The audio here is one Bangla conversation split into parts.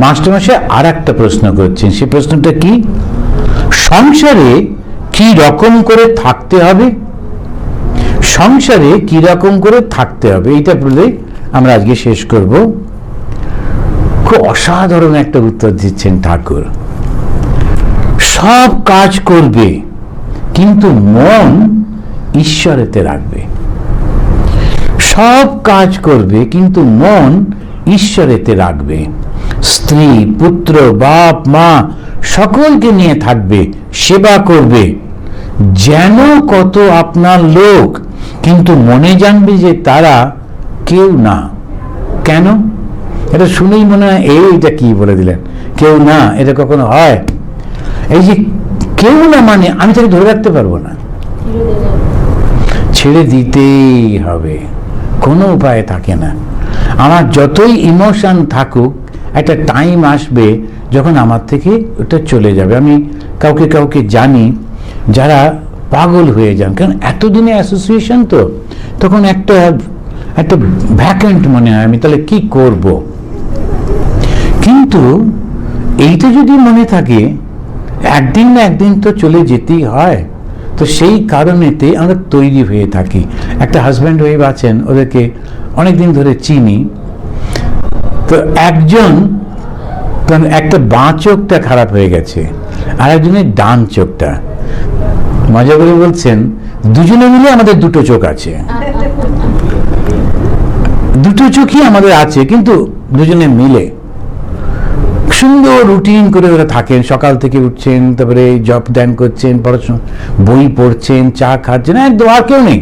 মাস্টারমশাই আর একটা প্রশ্ন করছেন। সে প্রশ্নটা কি? সংসারে কি রকম করে থাকতে হবে? সংসারে কি রকম করে থাকতে হবে? এইটা বলে আমরা আজকে শেষ করব। খুব অসাধারণ একটা উত্তর দিচ্ছেন ঠাকুর। সব কাজ করবে, কিন্তু মন ঈশ্বরেতে রাখবে। সব কাজ করবে, কিন্তু মন ঈশ্বরেতে রাখবে। স্ত্রী, পুত্র, বাপ, মা সকলকে নিয়ে থাকবে, সেবা করবে। যেন কত আপনার লোক, কিন্তু মনে জানবে যে তারা কেউ না। কেন? এটা শুনেই মনে হয়, এই এটা কি বলে দিলেন? কেউ না, এটা কখনো হয়? এই যে কেউ না মানে আমি তাকে ধরে রাখতে পারব না। ছেড়ে দিতেই হবে, কোনো উপায় থাকে না। আমার যতই ইমোশন থাকুক একটা টাইম আসবে যখন আমার থেকে ওটা চলে যাবে। আমি কাউকে কাউকে জানি, যারা পাগল হয়ে যান। কারণ এতদিনে অ্যাসোসিয়েশন তো, তখন একটা একটা ভ্যাকেন্ট মনে হয়। আমি তাহলে কি করব? কিন্তু এইটা যদি মনে থাকে, একদিন না একদিন তো চলে যেতেই হয়। তো সেই কারণেতে আমরা তৈরি হয়ে থাকি। একটা হাজব্যান্ড ওয়াইফ আছেন, ওদেরকে অনেক দিন ধরে চিনি। তো একজন একটা বাঁ চোখটা খারাপ হয়ে গেছে, আর একজনের ডান চোখটা। মজা করে বলছেন, দুজনে মিলে আমাদের দুটো চোখ আছে। দুটো চোখই আমাদের আছে, কিন্তু দুজনে মিলে। সুন্দর রুটিন করে ওরা থাকেন, সকাল থেকে উঠছেন, তারপরে জব ধ্যান করছেন, পড়াশোনা, বই পড়ছেন, চা খাচ্ছেন, একদম আর কেউ নেই।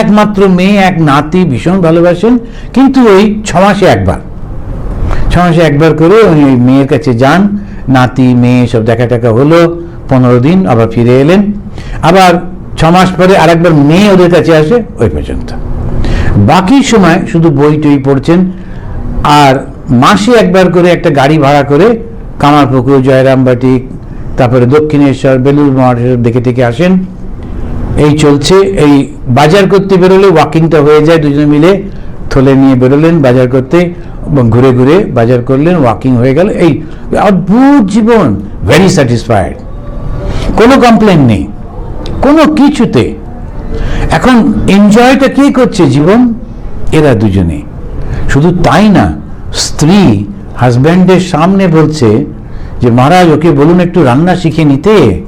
একমাত্র মেয়ে, এক নাতি ভীষণ ভালোবাসেন, কিন্তু ওই ছ মাসে একবার। ছ মাসে একবার করে উনি ওই মেয়ের কাছে যান, নাতি, মেয়ে, সব দেখা টাকা হলো, পনেরো দিন আবার ফিরে এলেন। আবার ছ মাস পরে আরেকবার মেয়ে ওদের কাছে আসে, ওই পর্যন্ত। বাকি সময় শুধু বই টই পড়ছেন, আর মাসে একবার করে একটা গাড়ি ভাড়া করে কামারপুকুর, জয়রামবাটি, তারপরে দক্ষিণেশ্বর বেলুর মঠ দেখে টেকে আসেন। এই চলছে, এই বাজার করতে বেরোলে ওয়াকিংটা হয়ে যায় দুজনে মিলে। থলে নিয়ে বেরোলেন বাজার করতে ঘুরে ঘুরে বাজার করলেন ওয়াকিং হয়ে গেল। এই অদ্ভুত জীবন ভেরি স্যাটিসফাইড কোনো কমপ্লেন নেই। কোনো কিছুতে। এখন এনজয়টা কে করছে জীবন? এরা দুজনে। শুধু তাই না, স্ত্রী হাজব্যান্ডের সামনে বলছে যে, মহারাজ, ওকে বলুন একটু রান্না শিখে নিতে।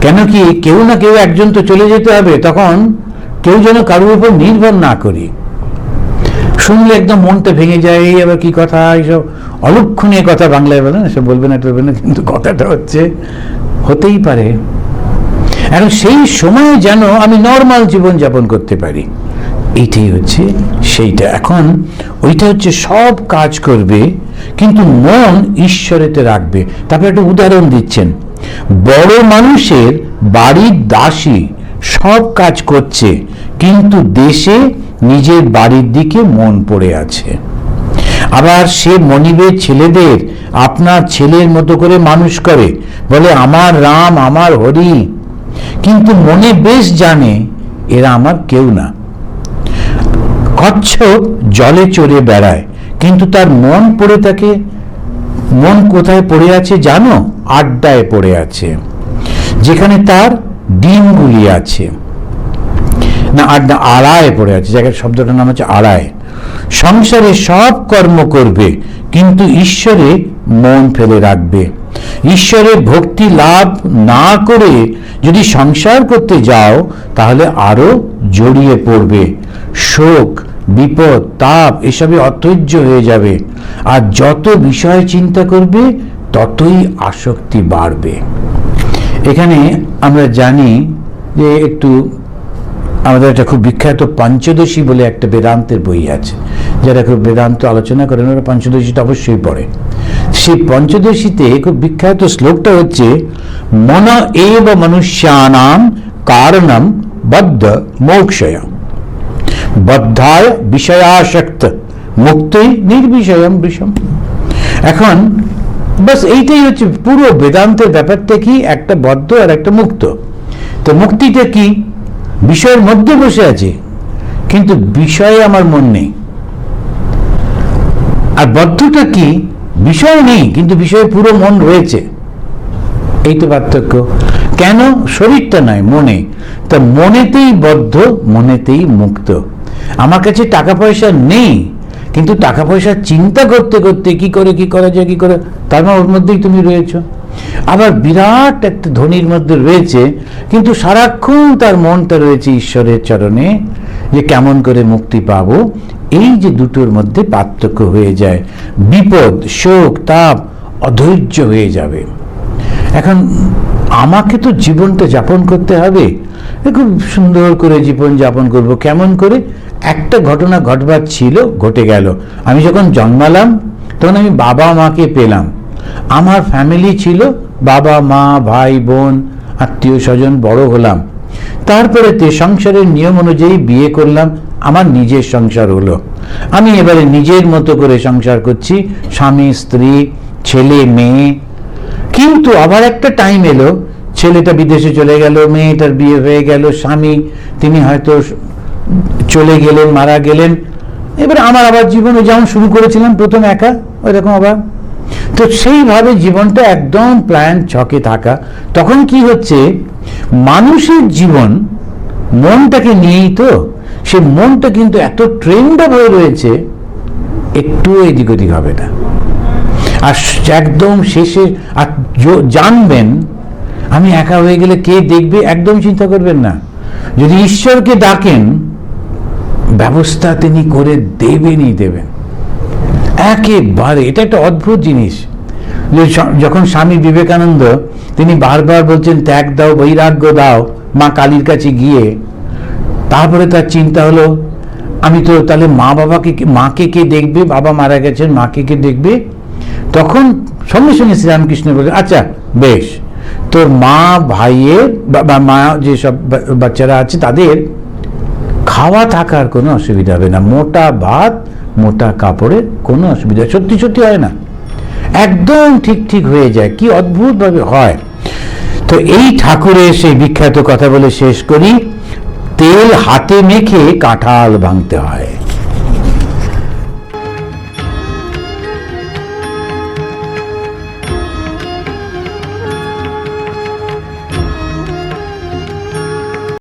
কেন কি কেউ না কেউ একজন তো চলে যেতে হবে। তখন কেউ যেন কারোর উপর নির্ভর না করি। শুনলে একদম মনটা ভেঙে যায় এই আবার কি কথা, এইসব অলক্ষণীয় কথা বাংলায় বলে না, সে বলবে না টলবে না, কিন্তু কথাটা হচ্ছে, হতেই পারে। এখন সেই সময়ে যেন আমি নর্মাল জীবন যাপন করতে পারি। এইটাই হচ্ছে, সেইটা। এখন ওইটা হচ্ছে সব কাজ করবে, কিন্তু মন ঈশ্বরেতে রাখবে। তারপরে একটা উদাহরণ দিচ্ছেন। বড় মানুষের বাড়ির দাসী সব কাজ করছে, কিন্তু দেশে নিজের বাড়ির দিকে মন পড়ে আছে। আবার সে মনিবের ছেলেদের আপনার ছেলের মতো করে মানুষ করে। বলে, আমার রাম, আমার হরি। কিন্তু মনে বেশ জানে, এরা আমার কেউ না। কচ্ছপ জলে চড়ে বেড়ায়, কিন্তু তার মন পড়ে থাকে, মন কোথায় পড়ে আছে জানো? আড্ডায় পড়ে আছে। যেখানে তার ডিমগুলি আছে। না আড্ডা আড়ায় পড়ে আছে জায়গার শব্দটার নাম হচ্ছে আড়ায়। সংসারে সব কর্ম করবে, কিন্তু ঈশ্বরে মন ফেলে রাখবে। ঈশ্বরে ভক্তি লাভ না করে যদি সংসার করতে যাও, তাহলে আরও জড়িয়ে পড়বে। শোক, বিপদ, তাপ এসবে অধৈর্য হয়ে যাবে। আর যত বিষয় চিন্তা করবে, ততই আসক্তি বাড়বে। এখানে আমরা জানি যে একটু আমাদের একটা খুব বিখ্যাত পঞ্চদশী বলে একটা বেদান্তের বই আছে। যারা খুব বেদান্ত আলোচনা করেন, ওরা পঞ্চদশীটা অবশ্যই পড়ে। সেই পঞ্চদশীতে খুব বিখ্যাত শ্লোকটা হচ্ছে, মন এব মনুষ্যানাম কারণম বদ্ধ মোক্ষয়। বদ্ধায় বিষয়াসক্ত, মুক্তি নির্বিষয়ম বিষম। এখন, বাস এইটাই হচ্ছে পুরো বেদান্তের ব্যাপারটা কি? একটা বদ্ধ আর একটা মুক্ত। তো মুক্তিটা কি? বিষয়ের মধ্যে বসে আছে, কিন্তু বিষয়ে আমার মন নেই। আর বদ্ধটা কি? বিষয় নেই, কিন্তু বিষয়ে পুরো মন রয়েছে। এই তো পার্থক্য। কেন? শরীরটা নয়, মনে। তা মনেতেই বদ্ধ, মনেতেই মুক্ত। আমার কাছে টাকা পয়সা নেই, কিন্তু টাকা পয়সা চিন্তা করতে করতে কি করে, কি করা যায়, কি করে? তার মানে ওর মধ্যেই তুমি রয়েছো। আবার বিরাট একটা ধনির মধ্যে রয়েছে, কিন্তু সারাক্ষণ তার মনটা রয়েছে ঈশ্বরের চরণে যে কেমন করে মুক্তি পাবো, এই যে দুটোর মধ্যে পার্থক্য হয়ে যায়। বিপদ, শোক, তাপ অধৈর্য হয়ে যাবে। এখন আমাকে তো জীবনটা যাপন করতে হবে। খুব সুন্দর করে জীবন যাপন করব। কেমন করে? একটা ঘটনা ঘটবার ছিল, ঘটে গেল। আমি যখন জন্মালাম, তখন আমি বাবা মাকে পেলাম। আমার ফ্যামিলি ছিল বাবা, মা, ভাই, বোন, আত্মীয় স্বজন বড় হলাম। তারপরে তে সংসারের নিয়ম অনুযায়ী বিয়ে করলাম, আমার নিজের সংসার হলো। আমি এবারে নিজের মতো করে সংসার করছি, স্বামী, স্ত্রী, ছেলে, মেয়ে। কিন্তু আবার একটা টাইম এলো, ছেলেটা বিদেশে চলে গেল, মেয়েটার বিয়ে হয়ে গেল, স্বামী, তিনি হয়তো চলে গেলেন, মারা গেলেন। এবার আমার আবার জীবনে যেমন শুরু করেছিলাম, প্রথম একা, ওইরকম আবার তো সেইভাবে জীবনটা একদম প্ল্যান ছকে থাকা। তখন কি হচ্ছে? মানুষের জীবন মনটাকে নিয়েই তো। সে মনটা কিন্তু এত ট্রেন্ড হয়ে রয়েছে, একটু এদিক ওদিক হবে না। আর একদম শেষে আর জানবেন, আমি একা হয়ে গেলে কে দেখবে একদম চিন্তা করবেন না। যদি ঈশ্বরকে ডাকেন, ব্যবস্থা তিনি করে দেবেনই দেবেন। একেবারে, এটা একটা অদ্ভুত জিনিস। যখন স্বামী বিবেকানন্দ, তিনি বারবার বলছেন, ত্যাগ দাও, বৈরাগ্য দাও, মা কালীর কাছে গিয়ে। তারপরে তার চিন্তা হলো, আমি তো তাহলে মা বাবাকে মাকে কে দেখবে? বাবা মারা গেছেন, মাকে কে দেখবে? তখন সঙ্গে সঙ্গে শ্রীরামকৃষ্ণ বলে আচ্ছা বেশ। তোর মা, ভাইয়ের বা- মা যেসব বাচ্চারা আছে, তাদের খাওয়া থাকার কোনো অসুবিধা হবে না। মোটা ভাত মোটা কাপড়ের কোনো অসুবিধা সত্যি সত্যি হয় না। একদম ঠিক ঠিক হয়ে যায়। কি অদ্ভুতভাবে হয়। তো এই ঠাকুরের সেই বিখ্যাত কথা বলে শেষ করি, তেল হাতে মেখে কাঁঠাল ভাঙতে হয়।